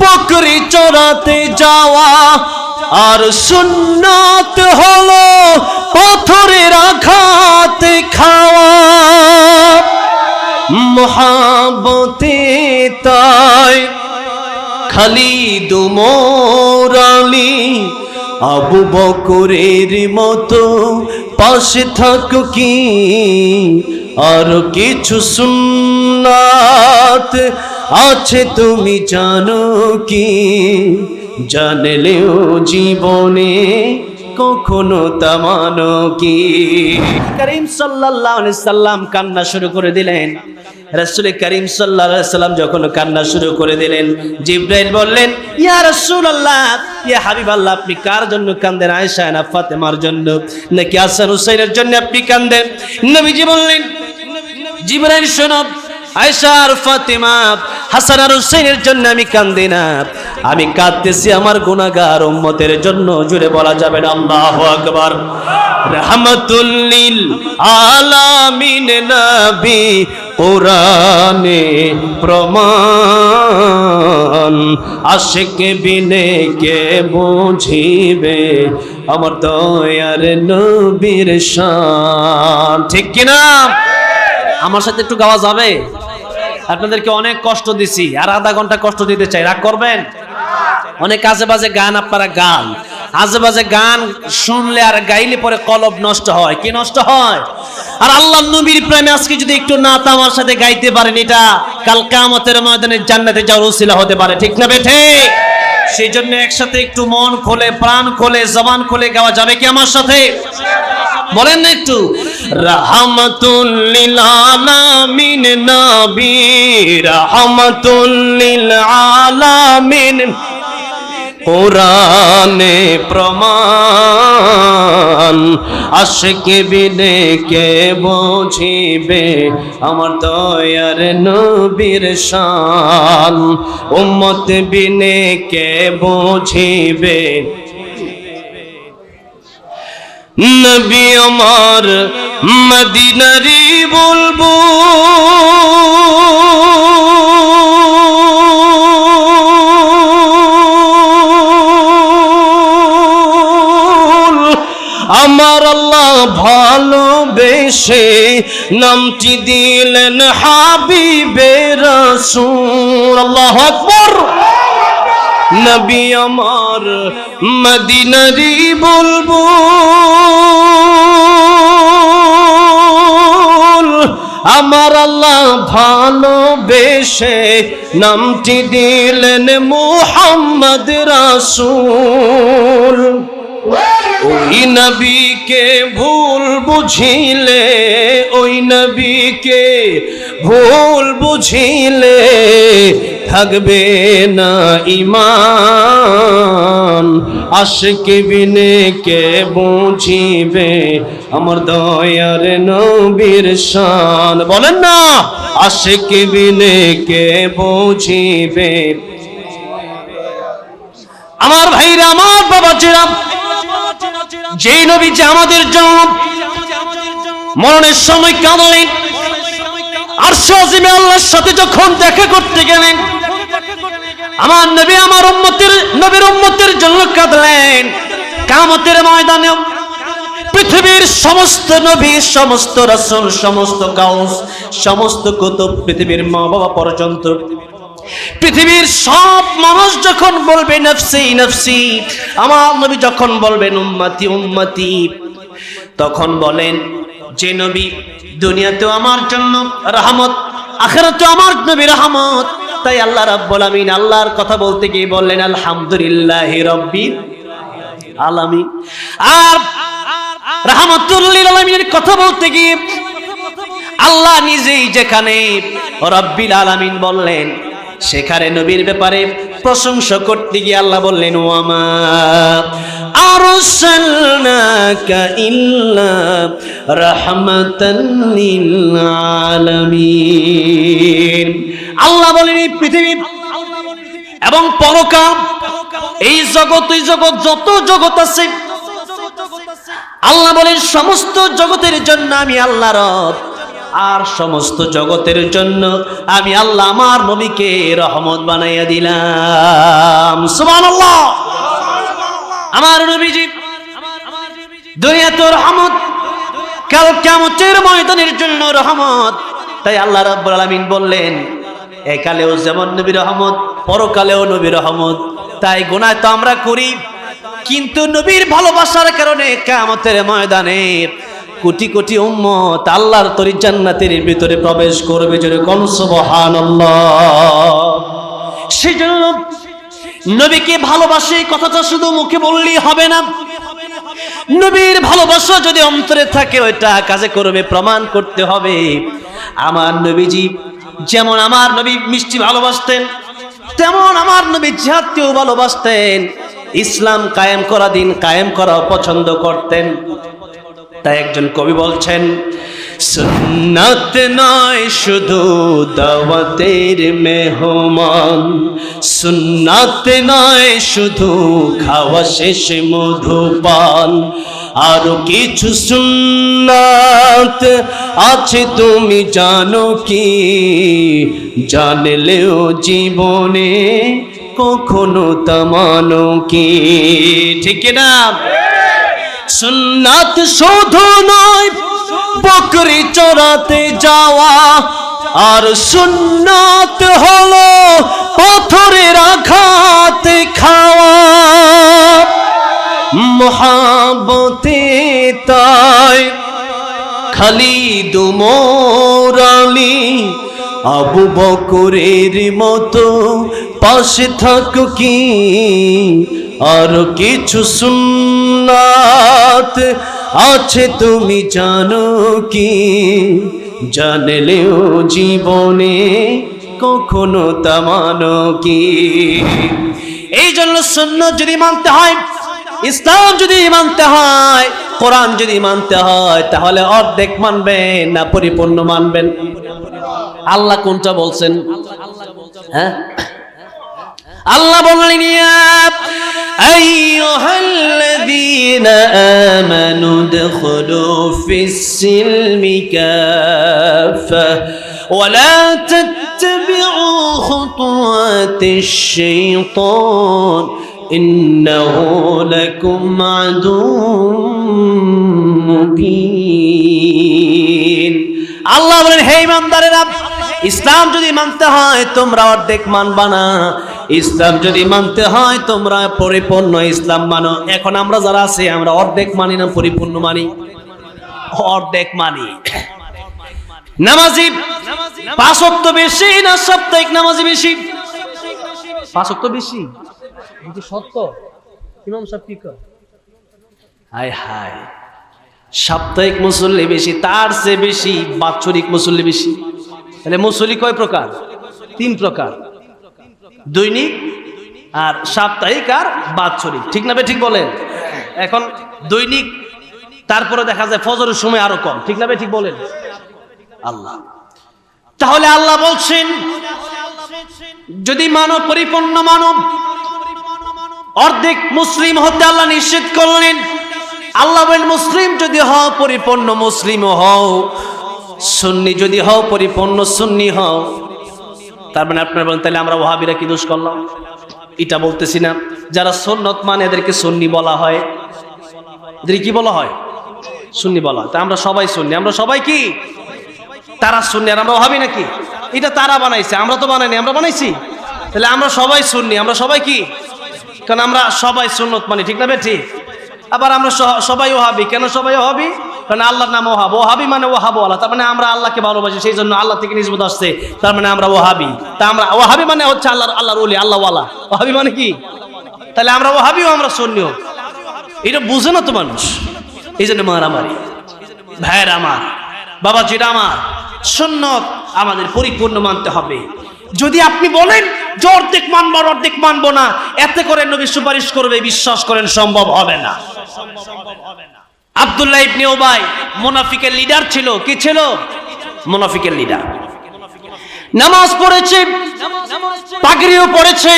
বকরি চড়াতে যাওয়া আর সুন্নাত হলো পাথরের আঘাতে খাওয়া। মহাবতে তাই খালি দুমরালি আবু বকরের মতো পাশে থাকো কি? আর কিছু সুন্নাত আছে তুমি জানো কি? জানলেও জীবনে কখনো তামানো কি? করিম সাল্লাল্লাহু আলাইহি সাল্লাম কান্না শুরু করে দিলেন। রাসূল করিম সাল্লাল্লাহু আলাইহি সাল্লাম যখন কান্না শুরু করে দিলেন, জিব্রাইল বললেন, ইয়া রাসূলুল্লাহ, ইয়া হাবিবাল্লাহ আপনি কার জন্য কান্দেন? আয়েশা না ফাতেমার জন্য? নাকি হাসান হুসাইনের জন্য আপনি কান্দেন? নবীজি বললেন, জিব্রাইল, শোনো, আয়েশা আর ফাতেমা হাসান আর হুসাইনের জন্য আমি কান্দি না। আমি কাঁদতেছি আমার গুনাহগার উম্মতের জন্য, জুড়ে বলা যাবে না, আল্লাহু আকবার। রহমাতুল্লিল আলামিন নবী, কোরআনে প্রমাণ, আশিক বিনে কে বুঝিবে, আমার দয়ার নবীর শান। ঠিক কিনা? আমার সাথে একটু গাওয়া যাবে? আপনাদেরকে অনেক কষ্ট দিছি, আর আধা ঘণ্টা কষ্ট দিতে চাই। রাগ করবেন? অনেক আজে বাজে গান আপনারা গান। আজে বাজে গান শুনলে আর গাইলে পরে কলব নষ্ট হয়। কি নষ্ট হয়? আর আল্লাহ নবীর প্রেমে আজকে যদি একটু নাত আমার সাথে গাইতে পারেন, এটা কাল কামতের ময়দানে জান্নাতে যাওয়ার উসিলা হতে পারে। ঠিক না বেঠে সেই জন্য একসাথে একটু মন খোলে, প্রাণ খোলে, জবান খোলে গাওয়া যাবে কি আমার সাথে? বলেন না একটু। রাহমাতুল লিল আলামিন নবী রাহমাতুল লিল আলামিন কোরআনে প্রমাণ, আশকে বিনে কে বুঝিবে আমার দয়ার নবীর শান, উম্মত বিনে কে বুঝিবে নবী আমার মদিনারি বলব। আমার আল্লাহ ভালোবেসে নামটি দিলেন হাবিবে রসুল। আল্লাহ নবী আমার মদিনারি বলব আমার আল্লাহ ভালোবেসে নামটি দিলেন মোহাম্মদ রাসূল। ওই নবীকে ভুল বুঝিলে, ওই নবীকে ভুল বুঝিলে থাকবে না ইমান। আশকে বিনে কে বুঝিবে আমার দয়ার নবীর শান। বলেন না, আশকে বিনে কে বুঝিবে? আমার ভাইরা, আমার বাবা চিরাম যেই নবী যে আমাদের জন্য মরণের সময় কাঁদলেন আর সজিমে আল্লাহর সাথে যখন দেখা করতে গেলেন, আমার নবী আমার উম্মতের, নবীর উম্মতের জন্য কাঁদলেন। কামতের ময়দানে পৃথিবীর সমস্ত নবী, সমস্ত রাসূল, সমস্ত গাউস, সমস্ত কুতুব পৃথিবীর মা বাবা পর্যন্ত পৃথিবীর সব মানুষ যখন বলবে নফসি নফসি, আমার নবী যখন বলবেন উম্মতি উম্মতি, তখন বলেন, যে নবী দুনিয়াতেও আমার জন্য রহমত, আখেরাতে আমার নবী রহমত। তাই আল্লাহ রাব্বুল আমিন আল্লাহর কথা বলতে গিয়ে বললেন, আলহামদুলিল্লাহ রব্বিল আলামিন। আর রাহমাতুল্লিল আলামিনের কথা বলতে গিয়ে আল্লাহ নিজেই যেখানে রব্বিল আলামিন বললেন সেখানে নবীর ব্যাপারে প্রশংসা করতে গিয়ে আল্লাহ বললেন আল্লাহ বলেন, এই পৃথিবী এবং পরকাল এই জগৎ এই জগৎ, যত জগৎ আছে, আল্লাহ বলেন, সমস্ত জগতের জন্য আমি আল্লাহ রব আর সমস্ত জগতের জন্য আমি আল্লাহ আমার নবীকে রহমত বানাইয়া দিলাম। সুবহানাল্লাহ। আমার নবীজি দুনিয়া তো রহমত, কাল কিয়ামতের ময়দানের জন্য রহমত। তাই আল্লাহ রাব্বুল আলামিন বললেন একালেও যেমন নবী রহমত, পরকালেও নবী রহমত। তাই গুনাহ তো আমরা করি, কিন্তু নবীর ভালোবাসার কারণে কিয়ামতের ময়দানে কোটি কোটি উম্মত আল্লাহর তরি জান্নাতের ভিতরে প্রবেশ করবে কোন সুবহানাল্লাহ। সেই জন্য নবীকে ভালোবাসে কথাটা শুধু মুখে বললেই হবে না। নবীর ভালোবাসা যদি অন্তরে থাকে, ওইটা কাজে করবে প্রমাণ করতে হবে। আমার নবীজি যেমন আমার নবী মিষ্টি ভালোবাসতেন, তেমন আমার নবী জাতীয় ভালোবাসতেন। ইসলাম কায়েম করা দিন কায়েম করা পছন্দ করতেন। তাই একজন কবি বলছেন, সুন্নাত নয়, শুধু দাওয়াতের মেহমান। সুন্নাত নয়, শুধু খাওয়া শেষে মধুপান। আরও কিছু সুন্নাত আছে, তুমি জানো কি? জানলেও জীবনে কখনো তামানো কি? ঠিক না সুন্নাত শুধু নয়, বকরি চড়াতে যাওয়া। আর সুন্নাত হলো পাথরের আঘাতে খাওয়া। মহাবতে তাই খালি দুমরালি আবু বকরের মতো পাশে থাকো কি? আর কিছু সুন্নাত আছে তুমি জানো কি? জানলেও জীবনে কখনো তামানো কি? এই জন্য সুন্নত যদি মানতে হয়, ইসলাম যদি মানতে হয়, কোরআন যদি মানতে হয়, তাহলে অর্ধেক মানবেন না পরিপূর্ণ মানবেন? আল্লাহ কোনটা বলছেন? হ্যাঁ? আল্লাহ বললেন ইয়া আইয়ুহাল্লাযীনা আমানু দখুলু ফিস-সিলমি কাফা ولا تتبعوا خطوات الشيطان إنه لكم عدو مبين আল্লাহ বলেন হে ইমানদারেরা ইসলাম যদি মানতে হয় তোমরা অর্ধেক মানবা না ইসলাম যদি মানতে হয়, তোমরা পরিপূর্ণ ইসলাম মানো। এখন আমরা যারা আছি, আমরা অর্ধেক মানি না পরিপূর্ণ মানি? অর্ধেক মানি। নামাজি, পাঁচ অক্ত বেশি না সাপ্তাহিক নামাজি বেশি? পাঁচ অক্ত বেশি? সত্য ইমাম সাহেব কি হায় হায়, সাপ্তাহিক মুসল্লি বেশি, তার চেয়ে বেশি বাৎসরিক মুসল্লি বেশি। তাহলে মুসল্লি কয় প্রকার? তিন প্রকার। দৈনিক আর সাপ্তাহিক আর বাৎসরিক। ঠিক না ঠিক বলেন? এখন দৈনিক, তারপরে দেখা যায় ফজরের সময় আরও কম। ঠিক না ঠিক বলেন? আল্লাহ। তাহলে আল্লাহ বলছেন, যদি মানব পরিপূর্ণ মানব, অর্ধেক মুসলিম হতে আল্লাহ নিশ্চিত করলেন। আল্লাহ মুসলিম যদি হও, পরিপূর্ণ মুসলিম হও। সুন্নি যদি হও, পরিপূর্ণ সুন্নি হও। তার মানে আপনারা বলেন, তাহলে আমরা ওহাবিরা কি দোষ করলাম? এটা বলতেছি না। যারা সন্নত মানে এদেরকে সুন্নি বলা হয়। এদের কি বলা হয়? সুন্নি বলা হয়। তা আমরা সবাই সুন্নি। আমরা সবাই কি? তারা সুন্নি। আর আমরা ওহাবি নাকি? এটা তারা বানাইছে। আমরা তো বানাইনি। আমরা বানাইছি? তাহলে আমরা সবাই সুন্নি। আমরা সবাই কি? কারণ আমরা সবাই সুন্নত মানি, ঠিক না বে ঠিক আবার আমরা সবাই ওহাবি। কেন সবাই ওহাবি? কারণ আল্লাহর নাম ওহাব। ওহাবি মানে ওহাবো আল্লাহ, তার মানে আমরা আল্লাহকে ভালোবাসি, সেই জন্য আল্লাহ থেকে নিজবত আসছে, তার মানে আমরা ওহাবি। তা আমরা, ওহাবি মানে হচ্ছে আল্লাহর আল্লাহর ওলি, আল্লাহওয়ালা। ওহাবি মানে কি? তাহলে আমরা ওহাবিও, আমরা সন্নিও। এটা বুঝে না তো মানুষ। এই জন্য মারামারি ভাইয়ের আমার বাবা যেটা আমার, সুন্নত আমাদের পরিপূর্ণ মানতে হবে। যদি আপনি বলেন যে অর্ধেক মানবো অর্ধেক মানবো না, এতে করে নবী সুপারিশ করবে, বিশ্বাস করেন সম্ভব হবে না। আব্দুল্লাহ ইবনে ওবাই মুনাফিকের লিডার ছিল। কি ছিল? মুনাফিকের লিডার। নামাজ পড়েছে, পাগড়িও পড়েছে,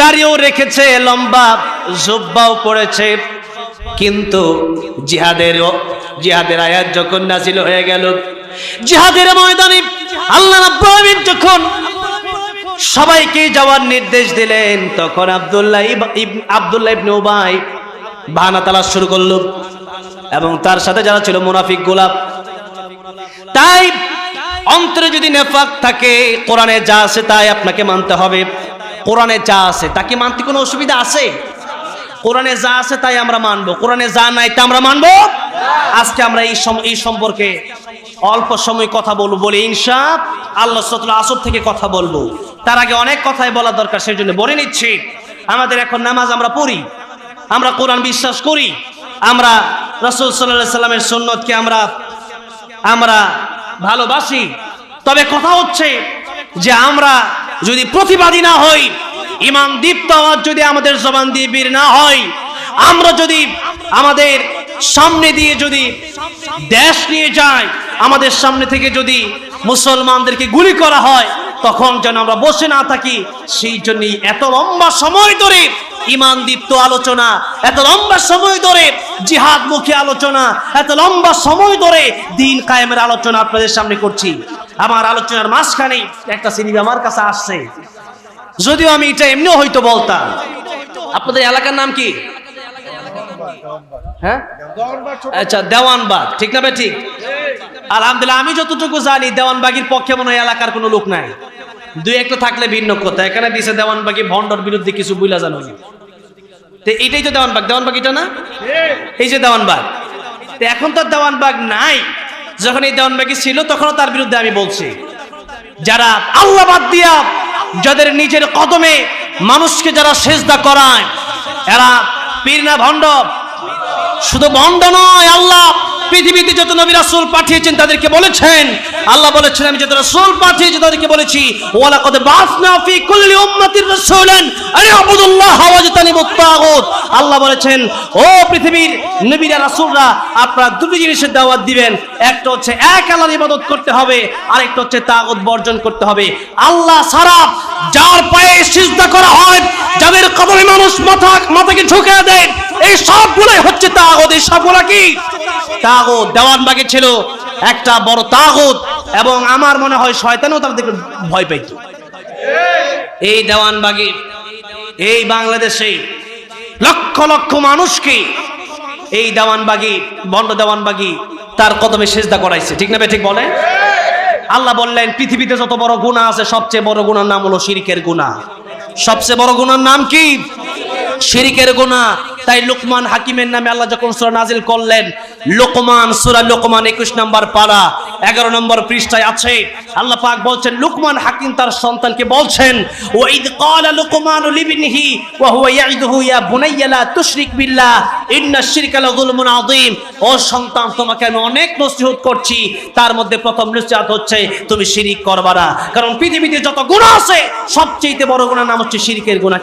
দাড়িও রেখেছে, লম্বা জুব্বাও পড়েছে। কিন্তু জিহাদের জিহাদের আয়াত যখন নাজিল হয়ে গেল, জিহাদের ময়দানে আল্লাহ রাব্বুল যখন সবাইকে যাওয়ার নির্দেশ দিলেন, তখন আব্দুল্লাহ আব্দুল্লাহ ইবনে উবাই বাহানা তালাশ শুরু করল। এবং তার সাথে যারা ছিল মুনাফিক গোলাপ, তাই অন্তরে যদি নেফাক থাকে, কোরআনে যা আছে তাই আপনাকে মানতে হবে। কোরআনে যা আছে তাকে মানতে কোনো অসুবিধা আছে? কোরআনে যা আছে তাই আমরা মানবো, কোরআনে যা নাই তা আমরা মানবো? আজকে আমরা এই এই সম্পর্কে অল্প সময় কথা বলব বলে ইনশা আল্লাহ সতলা আসর থেকে কথা বলব। তার আগে অনেক কথাই বলা দরকার সেই জন্য বলে নিচ্ছি। আমাদের এখন নামাজ আমরা পড়ি। আমরা কোরআন বিশ্বাস করি। আমরা রসুল সাল্লাহ সাল্লামের সুন্নতকে আমরা আমরা ভালোবাসি। তবে কথা হচ্ছে যে আমরা যদি প্রতিবাদী না হই ইমান দীপ্ত যদি আমাদের জবান দিয়ে না হয়, আমরা যদি আমাদের সামনে দিয়ে যদি দেশ নিয়ে যায় আমাদের সামনে থেকে যদি মুসলমানদেরকে গুলি করা হয়, তখন যেন আমরা বসে না থাকি, সেই জন্যই এত লম্বা সময় ধরে ইমান দীপ্ত আলোচনা, এত লম্বা সময় ধরে জিহাদ মুখী আলোচনা, এত লম্বা সময় ধরে দিন কায়েমের আলোচনা আপনাদের সামনে করছি। আমার আলোচনার মাঝখানে একটা সিনেমা আমার কাছে আসছে। যদিও আমি এটা এমনিও হয়তো বলতাম। আপনাদের এলাকার নাম কি? হ্যাঁ? আচ্ছা দেওয়ানবাগ। ঠিক না ভাই, ঠিক? আলহামদুলিল্লাহ, আমি যতটুকু জানি, দেওয়ানবাগির পক্ষে মনে হয় এলাকার কোনো লোক নাই। দুই একটা থাকলে ভিন্ন কথা। এখানে দিছে দেওয়ানবাগি ভন্ডর বিরুদ্ধে কিছু বুঝলা জানো তো এটাই তো দেওয়ানবাগ। দেওয়ানবাগ এটা না? এই যে দেওয়ানবাগ। এখন তো দেওয়ানবাগ নাই। যখন এই দেওয়ানবাগি ছিল, তখনও তার বিরুদ্ধে আমি বলছি। যারা আল্লাহ বাদ দিয়া যাদের নিজের কদমে মানুষকে যারা সেজদা করায়, এরা পীর না ভণ্ড? শুধু ভণ্ড নয়, আল্লাহ পৃথিবীতে যত নবী রাসূল পাঠিয়েছেন তাদেরকে বলেছেন, আল্লাহ বলেছেন, আমি যত রাসূল পাঠিয়েছি তাদেরকে বলেছি ওয়ালা কদ বাসনা ফি কুল্লি উম্মাতির রাসূলান আনি আবুদুল্লাহ ওয়াজতানিবুত তাগুত। আল্লাহ বলেছেন, ও পৃথিবীর নবীরা, রাসূলরা, আপনারা দুটি জিনিসের দাওয়াত দিবেন। একটা হচ্ছে এক আল্লাহর ইবাদত করতে হবে, আরেকটা হচ্ছে তাগুত বর্জন করতে হবে। আল্লাহ সারা যার পায়ে সিজদা করা হয়, যাদের কদমে মানুষ মাথা, মাথাকে ঝুঁকে দেয়, এই সবগুলোই হচ্ছে তাগুত, এই সবগুলো কি? তাগুত দেওয়ানবাগে ছিল। একটা বড় তাগুত এবং আমার মনে হয় শয়তানও তাদেরকে ভয় পাইত। এই দেওয়ানবাগে এই বাংলাদেশে লক্ষ লক্ষ মানুষকে এই দেওয়ানবাগি বন্ড দেওয়ানবাগি তার কদমে সেজদা করাইছে। ঠিক না ঠিক বলে? আল্লাহ বললেন, পৃথিবীতে যত বড় গুনাহ আছে, সবচেয়ে বড় গুণার নাম হলো শিরিকের গুনাহ। সবচেয়ে বড় গুণার নাম কি? শিরিকের গুনাহ। তাই লোকমান হাকিমের নামে আল্লাহ যখন সূরা নাজিল করলেন, লোকমান, সূরা লোকমান 21 নম্বর পাড়া 11 নম্বর পৃষ্ঠায় আছে। আল্লাহ পাক বলছেন, লোকমান হাকিম তার সন্তানকে বলছেন, ওয়াইদ ক্বালা লুকমান লিবনিহি, ওয়া হুয়া ইয়াইদুহু ইয়া বুনাইয়া লা তুশরিক বিল্লাহ ইন্নাশ শিরকা লাযুলমুন আযীম। ও সন্তান, তোমাকে আমি অনেক নসিহত করছি। তার মধ্যে প্রথম নসিহত হচ্ছে, তুমি শিরিক করবা না। কারণ পৃথিবীতে যত গুনাহ আছে সবচেয়ে বড় গুনাহ নাম হচ্ছে শিরিকের গুনাহ।